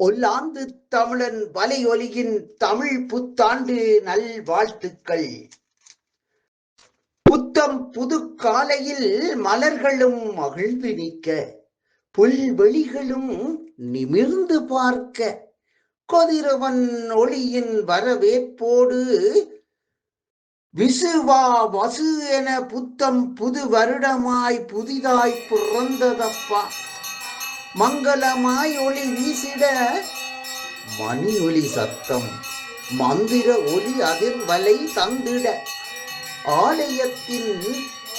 ஒல்லாந்து தமிழன் வலையொலியின் தமிழ் புத்தாண்டு நல் வாழ்த்துக்கள் புத்தம் புது காலையில் மலர்களும் மகிழ்ந்து நிற்க புல்வெளிகளும் நிமிர்ந்து பார்க்க கொதிரவன் ஒளியின் வரவேற்போடு விசுவா வசு என புத்தம் புது வருடமாய் புதிதாய் பிறந்ததப்பா. மங்களமாய் ஒளி வீசிட மணி ஒலி சத்தம் மந்திர ஒலி அதிர்வலை தந்திட. ஆலயத்தின்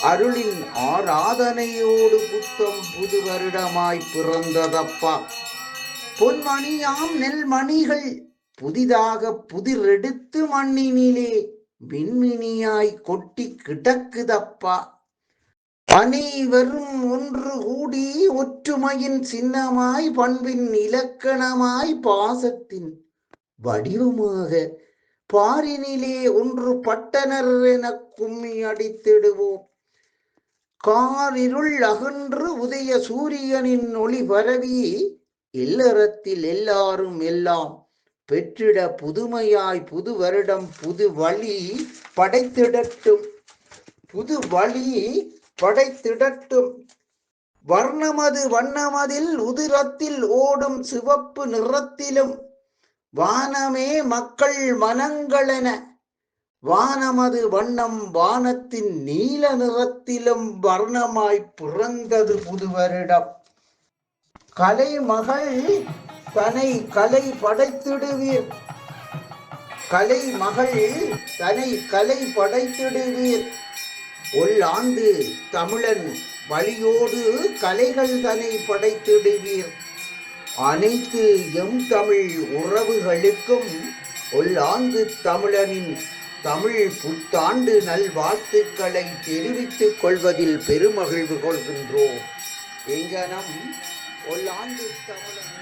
அருளின் ஆராதனையோடு புத்தம் புது வருடமாய் பிறந்ததப்பா. பொன்மணியாம் நெல்மணிகள் புதிதாக புதிரெடுத்து மண்ணினிலே விண்மினியாய் கொட்டி கிடக்குதப்பா. அனைவரும் ஒன்று கூடி ஒற்றுமையின் சின்னமாய் பண்பின் இலக்கணமாய் பாசத்தின் வடிவமாக பாரினிலே ஒன்று பட்டனர் என கும்மி அடித்திடுவோம். காரிருள் அகன்று உதய சூரியனின் ஒளி பரவி இல்லறத்தில் எல்லாரும் எல்லாம் பெற்றிட புதுமையாய் புது வருடம் புது வழி படைத்திடட்டும். புது வழி படைத்திடட்டும் வர்ணமது வண்ணமதில் உதிரத்தில் ஓடும் சிவப்பு நிறத்திலும் வானமே மக்கள் மனங்களென. வானமது வண்ணம் வானத்தின் நீல நிறத்திலும் வர்ணமாய் பிறந்தது புது வருடம் கலைமகள் தனை கலை படைத்திடுவீர். கலை மகள் தனை கலை படைத்திடுவீர். ஒல்லாண்டு தமிழன் வழியோடு கலைகள் தனை படைத்திடுவீர். அனைத்து எம் தமிழ் உறவுகளுக்கும் ஒல்லாந்து தமிழனின் தமிழ் புத்தாண்டு நல்வாழ்த்துக்களை தெரிவித்துக் கொள்வதில் பெருமகிழ்வு கொள்கின்றோம். எங்கனம் ஒல்லாண்டு தமிழன்